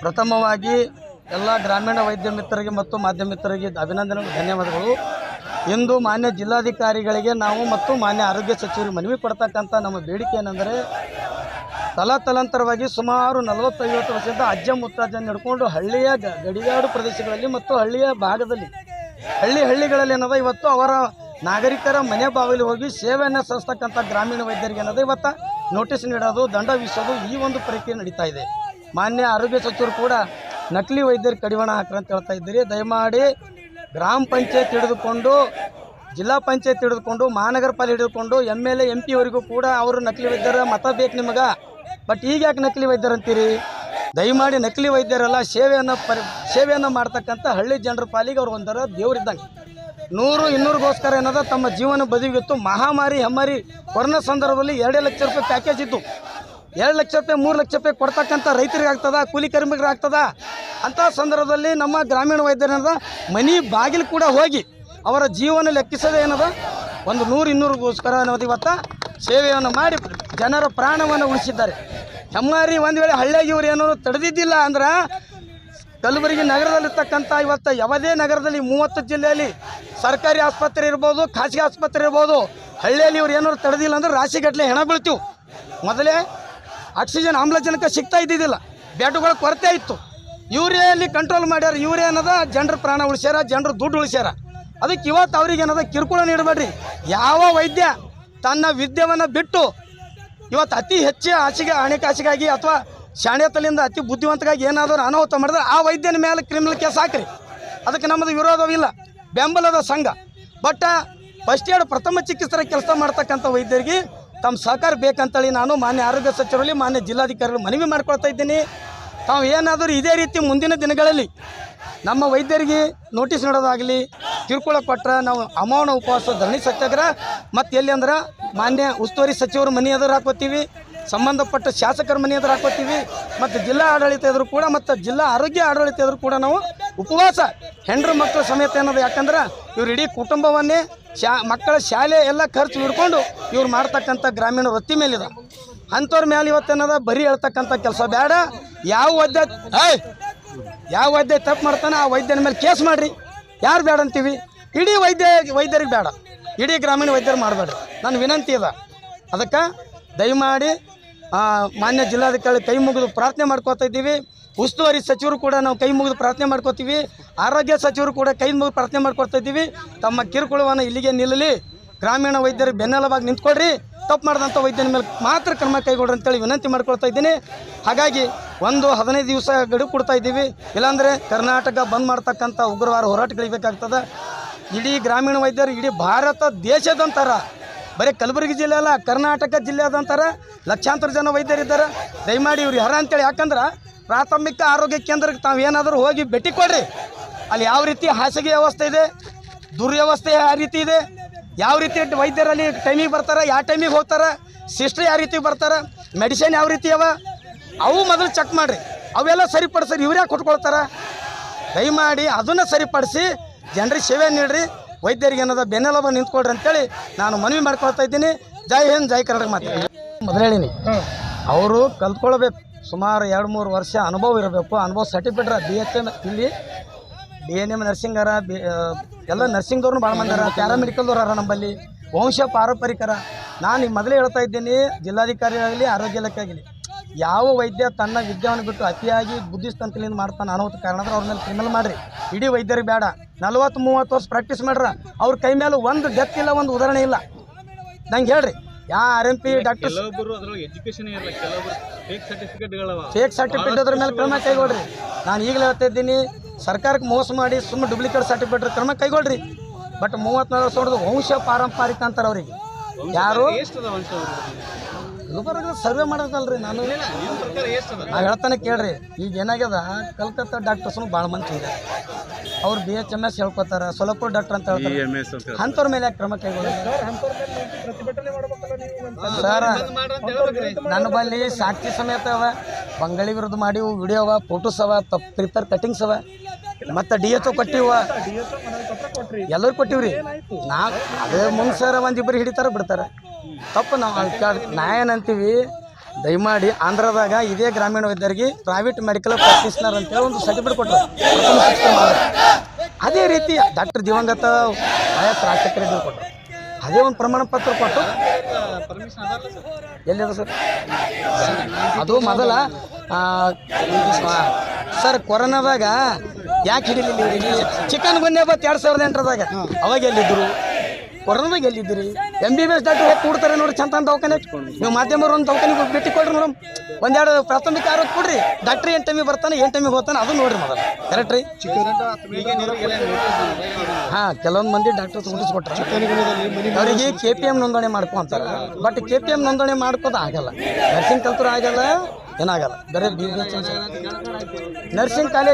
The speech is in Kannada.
ಪ್ರಥಮವಾಗಿ ಎಲ್ಲ ಗ್ರಾಮೀಣ ವೈದ್ಯ ಮಿತ್ರರಿಗೆ ಮತ್ತು ಮಾಧ್ಯಮ ಮಿತ್ರರಿಗೆ ಅಭಿನಂದನೆ ಧನ್ಯವಾದಗಳು. ಇಂದು ಮಾನ್ಯ ಜಿಲ್ಲಾಧಿಕಾರಿಗಳಿಗೆ ನಾವು ಮತ್ತು ಮಾನ್ಯ ಆರೋಗ್ಯ ಸಚಿವರು ಮನವಿ ಕೊಡ್ತಕ್ಕಂಥ ನಮ್ಮ ಬೇಡಿಕೆ ಏನೆಂದರೆ ತಲಾತಲಾಂತರವಾಗಿ ಸುಮಾರು ನಲವತ್ತೈವತ್ತು ವರ್ಷದ ಅಜ್ಜ ಮುತ್ತಾಜ ನಡ್ಕೊಂಡು ಹಳ್ಳಿಯ ಗಡಿಗಾಡು ಗಡಿಯಾಡು ಪ್ರದೇಶಗಳಲ್ಲಿ ಮತ್ತು ಹಳ್ಳಿಯ ಭಾಗದಲ್ಲಿ ಹಳ್ಳಿ ಹಳ್ಳಿಗಳಲ್ಲಿ ಏನದ ಇವತ್ತು ಅವರ ನಾಗರಿಕರ ಮನೆ ಬಾವಿಲಿ ಹೋಗಿ ಸೇವೆಯನ್ನು ಸಲ್ಲಿಸ್ತಕ್ಕಂಥ ಗ್ರಾಮೀಣ ವೈದ್ಯರಿಗೆ ಏನದ ಇವತ್ತು ನೋಟಿಸ್ ನೀಡೋದು, ದಂಡ ವಿಸೋದು ಈ ಒಂದು ಪ್ರಕ್ರಿಯೆ ನಡೀತಾ ಇದೆ. ಮಾನ್ಯ ಆರೋಗ್ಯ ಸಚಿವರು ಕೂಡ ನಕಲಿ ವೈದ್ಯರು ಕಡಿವಾಣ ಹಾಕ್ರಿ ಅಂತ ಹೇಳ್ತಾ ಇದ್ದೀರಿ. ದಯಮಾಡಿ ಗ್ರಾಮ ಪಂಚಾಯತ್ ಹಿಡಿದುಕೊಂಡು, ಜಿಲ್ಲಾ ಪಂಚಾಯತ್ ಹಿಡಿದುಕೊಂಡು, ಮಹಾನಗರ ಪಾಲಿಕೆ ಹಿಡಿದುಕೊಂಡು ಎಂ ಎಲ್ ಎ, ಎಂ ಪಿವರೆಗೂ ಕೂಡ ಅವರು ನಕಲಿ ವೈದ್ಯರ ಮತ ಬೇಕು ನಿಮಗೆ. ಬಟ್ ಈಗ ಯಾಕೆ ನಕಲಿ ವೈದ್ಯರು ಅಂತೀರಿ? ದಯಮಾಡಿ ನಕಲಿ ವೈದ್ಯರೆಲ್ಲ ಸೇವೆಯನ್ನು ಪರಿ, ಸೇವೆಯನ್ನು ಮಾಡ್ತಕ್ಕಂಥ ಹಳ್ಳಿ ಜನರ ಪಾಲಿಗೆ ಅವ್ರು ಒಂಥರ ದೇವರಿದ್ದಂಗೆ. ನೂರು ಇನ್ನೂರಿಗೋಸ್ಕರ ಏನದ, ತಮ್ಮ ಜೀವನ ಬದಿಗಿತ್ತು. ಮಹಾಮಾರಿ, ಹೆಮ್ಮಾರಿ, ಕೊರೋನಾ ಸಂದರ್ಭದಲ್ಲಿ ಎರಡು ಲಕ್ಷ ರೂಪಾಯಿ ಪ್ಯಾಕೇಜ್ ಇತ್ತು. ಎರಡು ಲಕ್ಷ ರೂಪಾಯಿ, ಮೂರು ಲಕ್ಷ ರೂಪಾಯಿ ಕೊಡ್ತಕ್ಕಂಥ ರೈತರಿಗೆ ಆಗ್ತದ, ಕೂಲಿ ಕಾರ್ಮಿಕರಿಗೆ ಆಗ್ತದ? ಅಂಥ ಸಂದರ್ಭದಲ್ಲಿ ನಮ್ಮ ಗ್ರಾಮೀಣ ವೈದ್ಯರೇನದ ಮನೆ ಬಾಗಿಲು ಕೂಡ ಹೋಗಿ ಅವರ ಜೀವನ ಲೆಕ್ಕಿಸದೆ ಏನದ, ಒಂದು ನೂರು ಇನ್ನೂರಿಗೋಸ್ಕರ ಅನ್ನೋದು ಇವತ್ತು ಸೇವೆಯನ್ನು ಮಾಡಿ ಜನರ ಪ್ರಾಣವನ್ನು ಉಳಿಸಿದ್ದಾರೆ. ಹೆಮ್ಮಾರಿ ಒಂದು ವೇಳೆ ಹಳ್ಳಿಯಾಗಿ ಇವ್ರು ಏನಾದರೂ ತಡೆದಿದ್ದಿಲ್ಲ ಅಂದ್ರೆ ಕಲಬುರಗಿ ನಗರದಲ್ಲಿರ್ತಕ್ಕಂಥ ಇವತ್ತು ಯಾವುದೇ ನಗರದಲ್ಲಿ ಮೂವತ್ತು ಜಿಲ್ಲೆಯಲ್ಲಿ ಸರ್ಕಾರಿ ಆಸ್ಪತ್ರೆ ಇರ್ಬೋದು, ಖಾಸಗಿ ಆಸ್ಪತ್ರೆ ಇರ್ಬೋದು, ಹಳ್ಳಿಯಲ್ಲಿ ಇವ್ರು ಏನಾದ್ರು ತಡೆದಿಲ್ಲ ಅಂದ್ರೆ ರಾಶಿಗಟ್ಟಲೆ ಹೆಣ ಬೀಳ್ತೀವಿ ಮೊದಲೇ ಆಕ್ಸಿಜನ್ ಆಮ್ಲಜನಕ ಸಿಗ್ತಾ ಇದ್ದಿದ್ದಿಲ್ಲ ಬೆಡ್ಗಳ ಕೊರತೆ ಇತ್ತು. ಯೂರಿಯಲ್ಲಿ ಕಂಟ್ರೋಲ್ ಮಾಡ್ಯಾರ, ಯೂರಿಯಾ ಅನ್ನೋದ ಜನರ ಪ್ರಾಣ ಉಳಿಸ್ಯಾರ, ಜನರು ದುಡ್ಡು ಉಳಿಸ್ಯಾರ. ಅದಕ್ಕೆ ಇವತ್ತು ಅವ್ರಿಗೆ ಏನದ ಕಿರುಕುಳ ನೀಡಬೇಡ್ರಿ. ಯಾವ ವೈದ್ಯ ತನ್ನ ವಿದ್ಯವನ್ನು ಬಿಟ್ಟು ಇವತ್ತು ಅತಿ ಹೆಚ್ಚು ಹಾಸಿಗೆ ಹಣಕಾಸಿಗಾಗಿ ಅಥವಾ ಶಾಣ್ಯತಲಿಂದ ಅತಿ ಬುದ್ಧಿವಂತಗಾಗಿ ಏನಾದರೂ ಅನಾಹುತ ಮಾಡಿದ್ರೆ ಆ ವೈದ್ಯನ ಮೇಲೆ ಕ್ರಿಮಿನಲ್ ಕೇಸ್ ಹಾಕ್ರಿ. ಅದಕ್ಕೆ ನಮ್ಮದು ವಿರೋಧವಿಲ್ಲ. ಬೆಂಬಲದ ಸಂಘ. ಬಟ್ ಫಸ್ಟ್ ಏಡ್ ಪ್ರಥಮ ಚಿಕಿತ್ಸರ ಕೆಲಸ ಮಾಡ್ತಕ್ಕಂಥ ವೈದ್ಯರಿಗೆ ತಮ್ಮ ಸಹಕಾರ ಬೇಕಂತೇಳಿ ನಾನು ಮಾನ್ಯ ಆರೋಗ್ಯ ಸಚಿವರಲ್ಲಿ, ಮಾನ್ಯ ಜಿಲ್ಲಾಧಿಕಾರಿಗಳು ಮನವಿ ಮಾಡ್ಕೊಳ್ತಾ ಇದ್ದೀನಿ. ತಾವು ಏನಾದರೂ ಇದೇ ರೀತಿ ಮುಂದಿನ ದಿನಗಳಲ್ಲಿ ನಮ್ಮ ವೈದ್ಯರಿಗೆ ನೋಟಿಸ್ ನೀಡೋದಾಗಲಿ, ಕಿರುಕುಳ ಕೊಟ್ಟರೆ ನಾವು ಅಮೌನ ಉಪವಾಸ ಧರಣಿ ಸತ್ಯಾಗ್ರಹ, ಮತ್ತು ಎಲ್ಲಿ ಅಂದ್ರೆ ಮಾನ್ಯ ಉಸ್ತುವಾರಿ ಸಚಿವರು ಮನೆ ಎದುರು ಹಾಕೋತೀವಿ ಸಂಬಂಧಪಟ್ಟ ಶಾಸಕರ ಮನೆ ಎದುರು ಹಾಕೋತೀವಿ, ಮತ್ತು ಜಿಲ್ಲಾ ಆಡಳಿತ ಎದುರು ಕೂಡ, ಮತ್ತು ಜಿಲ್ಲಾ ಆರೋಗ್ಯ ಆಡಳಿತ ಎದುರು ಕೂಡ ನಾವು ಉಪವಾಸ ಹೆಂಡ್ರ ಮಕ್ಕಳ ಸಮೇತ ಅನ್ನೋದು. ಯಾಕಂದ್ರೆ ಇವ್ರು ಇಡೀ ಕುಟುಂಬವನ್ನೇ ಶಾ, ಮಕ್ಕಳ ಶಾಲೆ ಎಲ್ಲ ಖರ್ಚು ಹಿಡ್ಕೊಂಡು ಇವ್ರು ಮಾಡ್ತಕ್ಕಂಥ ಗ್ರಾಮೀಣ ವೃತ್ತಿ ಮೇಲಿದೆ. ಅಂಥವ್ರ ಮೇಲೆ ಇವತ್ತೇನದ ಬರೀ ಹೇಳ್ತಕ್ಕಂಥ ಕೆಲಸ. ಬೇಡ ಯಾವ ವೈದ್ಯ, ಏಯ್, ಯಾವ ವೈದ್ಯ ತಪ್ಪು ಮಾಡ್ತಾನೆ ಆ ವೈದ್ಯನ ಮೇಲೆ ಕೇಸ್ ಮಾಡಿರಿ. ಯಾರು ಬೇಡ ಅಂತೀವಿ? ಇಡೀ ವೈದ್ಯ, ವೈದ್ಯರಿಗೆ ಬೇಡ ಇಡೀ ಗ್ರಾಮೀಣ ವೈದ್ಯರು ಮಾಡಬೇಡ ನನ್ನ ವಿನಂತಿ ಅದ. ಅದಕ್ಕೆ ದಯಮಾಡಿ ಮಾನ್ಯ ಜಿಲ್ಲಾಧಿಕಾರಿ ಕೈ ಮುಗಿದು ಪ್ರಾರ್ಥನೆ ಮಾಡ್ಕೋತಾ ಇದ್ದೀವಿ. ಉಸ್ತುವಾರಿ ಸಚಿವರು ಕೂಡ ನಾವು ಕೈ ಮುಗಿದು ಪ್ರಾರ್ಥನೆ ಮಾಡ್ಕೋತೀವಿ. ಆರೋಗ್ಯ ಸಚಿವರು ಕೂಡ ಕೈ ಮುಗಿದು ಪ್ರಾರ್ಥನೆ ಮಾಡ್ಕೊಳ್ತಾ ಇದ್ದೀವಿ. ತಮ್ಮ ಕಿರುಕುಳವನ್ನು ಇಲ್ಲಿಗೆ ನಿಲ್ಲಲಿ. ಗ್ರಾಮೀಣ ವೈದ್ಯರು ಬೆನ್ನೆಲುಬಾಗಿ ನಿಂತ್ಕೊಳ್ರಿ. ತಪ್ಪು ಮಾಡಿದಂಥ ವೈದ್ಯನ ಮೇಲೆ ಮಾತ್ರ ಕ್ರಮ ಕೈಗೊಳ್ರಿ ಅಂತೇಳಿ ವಿನಂತಿ ಮಾಡ್ಕೊಳ್ತಾ ಇದ್ದೀನಿ. ಹಾಗಾಗಿ ಒಂದು ಹದಿನೈದು ದಿವಸ ಗಡುವು ಕೊಡ್ತಾ ಇದ್ದೀವಿ. ಇಲ್ಲಾಂದರೆ ಕರ್ನಾಟಕ ಬಂದ್ ಮಾಡ್ತಕ್ಕಂಥ ಉಗ್ರವಾರ ಹೋರಾಟಗಳಿಬೇಕಾಗ್ತದೆ ಇಡೀ ಗ್ರಾಮೀಣ ವೈದ್ಯರು, ಇಡೀ ಭಾರತ ದೇಶದಂತಾರ ಬರೀ ಕಲಬುರಗಿ ಜಿಲ್ಲೆ ಅಲ್ಲ, ಕರ್ನಾಟಕ ಜಿಲ್ಲೆದಂತಾರ ಲಕ್ಷಾಂತರ ಜನ ವೈದ್ಯರಿದ್ದಾರೆ. ದಯಮಾಡಿ ಇವ್ರು ಯಾರ ಅಂತೇಳಿ, ಯಾಕಂದ್ರೆ ಪ್ರಾಥಮಿಕ ಆರೋಗ್ಯ ಕೇಂದ್ರಕ್ಕೆ ತಾವು ಏನಾದರೂ ಹೋಗಿ ಭೇಟಿ ಕೊಡ್ರಿ. ಅಲ್ಲಿ ಯಾವ ರೀತಿ ಹಾಸಿಗೆ ವ್ಯವಸ್ಥೆ ಇದೆ, ದುರ್ವ್ಯವಸ್ಥೆ ಯಾವ ರೀತಿ ಇದೆ, ಯಾವ ರೀತಿ ವೈದ್ಯರಲ್ಲಿ ಟೈಮಿಗೆ ಬರ್ತಾರೆ, ಯಾವ ಟೈಮಿಗೆ ಹೋಗ್ತಾರೆ, ಸಿಸ್ಟರ್ ಯಾವ ರೀತಿ ಬರ್ತಾರೆ, ಮೆಡಿಸಿನ್ ಯಾವ ರೀತಿ ಅವ, ಅವು ಮೊದಲು ಚೆಕ್ ಮಾಡಿರಿ. ಅವೆಲ್ಲ ಸರಿಪಡಿಸ್ರಿ ಇವ್ರು ಯಾಕೆ ಕೊಟ್ಕೊಳ್ತಾರೆ? ದಯಮಾಡಿ ಅದನ್ನು ಸರಿಪಡಿಸಿ, ಜನರಿಗೆ ಸೇವೆ ನೀಡ್ರಿ. ವೈದ್ಯರಿಗೆ ಏನದ ಬೆನ್ನೆಲಬ ನಿಂತ್ಕೊಳ್ರಿ ಅಂತೇಳಿ ನಾನು ಮನವಿ ಮಾಡ್ಕೊಳ್ತಾ ಇದ್ದೀನಿ. ಜೈ ಹಿಂದ್, ಜೈ ಕರ್ನಾಟಕ ಮಾತು. ಮೊದಲು ಹೇಳಿನಿ. ಅವರು ಕಲ್ತ್ಕೊಳ್ಬೇಕು. ಸುಮಾರು ಎರಡು ಮೂರು ವರ್ಷ ಅನುಭವ ಇರಬೇಕು. ಅನುಭವ ಸರ್ಟಿಫಿಕೇಟ್ ಬಿ ಎಚ್ ಎಂ ಇಲ್ಲಿ ಡಿ ಎನ್ ಎಂ ನರ್ಸಿಂಗರ, ಬಿ ಎಲ್ಲ ನರ್ಸಿಂಗ್ದವ್ರನ್ನ ಭಾಳ ಮಂದಿ ಅರ ಪ್ಯಾರಾಮೆಡಿಕಲ್ದವ್ರು ಅರ ನಮ್ಮಲ್ಲಿ. ವಂಶ ಪಾರಂಪರಿಕರ. ನಾನು ಈಗ ಮೊದಲೇ ಹೇಳ್ತಾ ಇದ್ದೀನಿ ಜಿಲ್ಲಾಧಿಕಾರಿ ಆಗಲಿ ಆರೋಗ್ಯ ಇಲಾಖೆ ಆಗಲಿ ಯಾವ ವೈದ್ಯ ತನ್ನ ವಿದ್ಯಾವನ್ನು ಬಿಟ್ಟು ಅತಿಯಾಗಿ ಬುದ್ಧಿಸ್ತಂತಿಲಿಂದ ಮಾಡ್ತಾನೆ ಅನಾಹುತ ಕಾರಣ ಅಂದ್ರೆ ಅವ್ರ ಮೇಲೆ ಕ್ರಿಮಿನಲ್ ಮಾಡಿರಿ. ಇಡೀ ವೈದ್ಯರಿಗೆ ಬೇಡ. ನಲ್ವತ್ತು ಮೂವತ್ತು ವರ್ಷ ಪ್ರಾಕ್ಟೀಸ್ ಮಾಡ್ರ. ಅವ್ರ ಕೈ ಮೇಲೆ ಒಂದು ಡೆತ್ ಇಲ್ಲ ಒಂದು ಉದಾಹರಣೆ ಇಲ್ಲ. ನಂಗೆ ಹೇಳ್ರಿ. ಯಾ R M P doctor fake certificate ಅದ್ರ ಮೇಲೆ ಕ್ರಮ ಕೈಗೊಳ್ರಿ. ನಾನು ಈಗಲೇ ಹೇಳ್ತಾ ಇದ್ದೀನಿ ಸರ್ಕಾರಕ್ಕೆ ಮೋಸ ಮಾಡಿ ಸುಮ್ಮನೆ ಡೂಪ್ಲಿಕೇಟ್ ಸರ್ಟಿಫಿಕೇಟ್ ಕ್ರಮ ಕೈಗೊಳ್ರಿ. ಬಟ್ ಮೂವತ್ತ್ನಾಲ್ಕು ಸಾವಿರದ ವಂಶ ಪಾರಂಪರಿಕ ಅಂತಾರೆ ಅವರಿಗೆ. ಯಾರು? ಗುಲ್ಬರ್ಗ ಸರ್ವೆ ಮಾಡೋದಲ್ರಿ ನಾನು. ನಿಮ್ಮ ಪ್ರಕಾರ ಎಷ್ಟು ಅದ? ನಾ ಹೇಳ್ತಾನೆ ಕೇಳ್ರಿ ಈಗ ಏನಾಗ್ಯದ ಕಲ್ಕತ್ತಾ ಡಾಕ್ಟರ್ಸ್ನು ಭಾಳ ಮಂದಿ ಇದೆ ಅವ್ರು ಬಿ ಎಚ್ ಎಂ ಎಸ್ ಹೇಳ್ಕೊತಾರ ಸೊಲಪುರ್ ಡಾಕ್ಟರ್ ಅಂತ ಹೇಳ್ತಾರೆ. ಅಂಥವ್ರ ಮೇಲೆ ಯಾಕೆ ಕ್ರಮ ಕೈಗೊಳ್ಳಿ ಸರ್ ನನ್ನ ಬಲ್ಲಿ ಸಾಕ್ಷಿ ಸಮೇತ ಅವ. ಬಂಗಾಳಿ ವಿರುದ್ಧ ಮಾಡಿವು ವಿಡಿಯೋ ಅವ ಫೋಟೋಸ್ ಅವ ಪ್ರಿಪೇರ್ ಕಟಿಂಗ್ಸ್ ಅವ. ಮತ್ತು ಡಿ ಎಚ್ ಒ ಕೊಟ್ಟಿವ. ಎಲ್ಲರೂ ಕೊಟ್ಟಿವ್ರಿ. ನಾ ಅದೇ ಮುಂದೆ ಸರ್ ಒಂದಿಬ್ಬರು ಹಿಡಿತಾರ ಬಿಡ್ತಾರೆ. ತಪ್ಪು ನಾವು ನಾ ಏನಂತೀವಿ ದಯಮಾಡಿ ಆಂಧ್ರದಾಗ ಇದೇ ಗ್ರಾಮೀಣ ವೈದ್ಯರಿಗೆ ಪ್ರೈವೇಟ್ ಮೆಡಿಕಲ್ ಪ್ರಾಕ್ಟೀಸ್ನರ್ ಅಂತೇಳಿ ಒಂದು ಸರ್ಟಿಫಿಕೇಟ್ ಕೊಟ್ಟರು ಅದೇ ರೀತಿ ಡಾಕ್ಟರ್ ದಿವಂಗತ ಆಯಾ ಪ್ರಾಕ್ಟಿಕ್ ರಾಜಶೇಖರ ಕೊಟ್ಟರು ಅದೇ ಒಂದು ಪ್ರಮಾಣ ಪತ್ರ ಕೊಟ್ಟು. ಪರ್ಮಿಷನ್ ಅದ ಸರ್ ಎಲ್ಲಿದೆ ಸರ್? ಅದು ಮೊದಲ ಸರ್ ಕೊರೋನಾದಾಗ ಯಾಕೆ ಹಿಡಿಲಿಲ್ಲ ಚಿಕನ್ ಗುನ್ನೆ ಬತ್ತು ಎರಡು ಸಾವಿರದ ಎಂಟರದಾಗ. ಅವಾಗ ಎಲ್ಲಿದ್ರು? ಕೊರೋನಾದಾಗ ಎಲ್ಲಿದ್ದೀರಿ? M B B S doctor ಕೂಡ್ತಾರೆ ನೋಡಿ, ಚಂದ ದವಾಖಾನೆ. ನೀವು ಮಾಧ್ಯಮರು ಒಂದು ದವಾಖಾನೆ ಭೇಟಿ ಕೊಡ್ರಿ ಮೇಡಮ್ ಒಂದೆರಡು ಪ್ರಾಥಮಿಕ ಆರೋಗ್ಯ ಕೊಡ್ರಿ. ಡಾಕ್ಟ್ರ್ ಏನು ಟೈಮಿಗೆ ಬರ್ತಾನೆ, ಏನು ಟೈಮಿಗೆ ಹೋಗ್ತಾನೆ ಅದು ನೋಡ್ರಿ ಮೊದಲು. ಕರೆಕ್ಟ್ ರೀ? ಹಾಂ, ಕೆಲವೊಂದು ಮಂದಿ ಡಾಕ್ಟರ್ ಮುಟ್ಟಿಸ್ಕೊಟ್ರೆ ಅವರಿಗೆ ಕೆ ಪಿ ಎಂ ನೋಂದಣಿ ಮಾಡ್ಕೊ ಅಂತಾರೆ. ಬಟ್ ಕೆ ಪಿ ಎಂ ನೋಂದಣಿ ಮಾಡ್ಕೋದು ಆಗಲ್ಲ. ನರ್ಸಿಂಗ್ ಕಲ್ತರು ಆಗಲ್ಲ ಏನಾಗಲ್ಲ ಬರೀ ನರ್ಸಿಂಗ್ ಕಾಲೇಜ್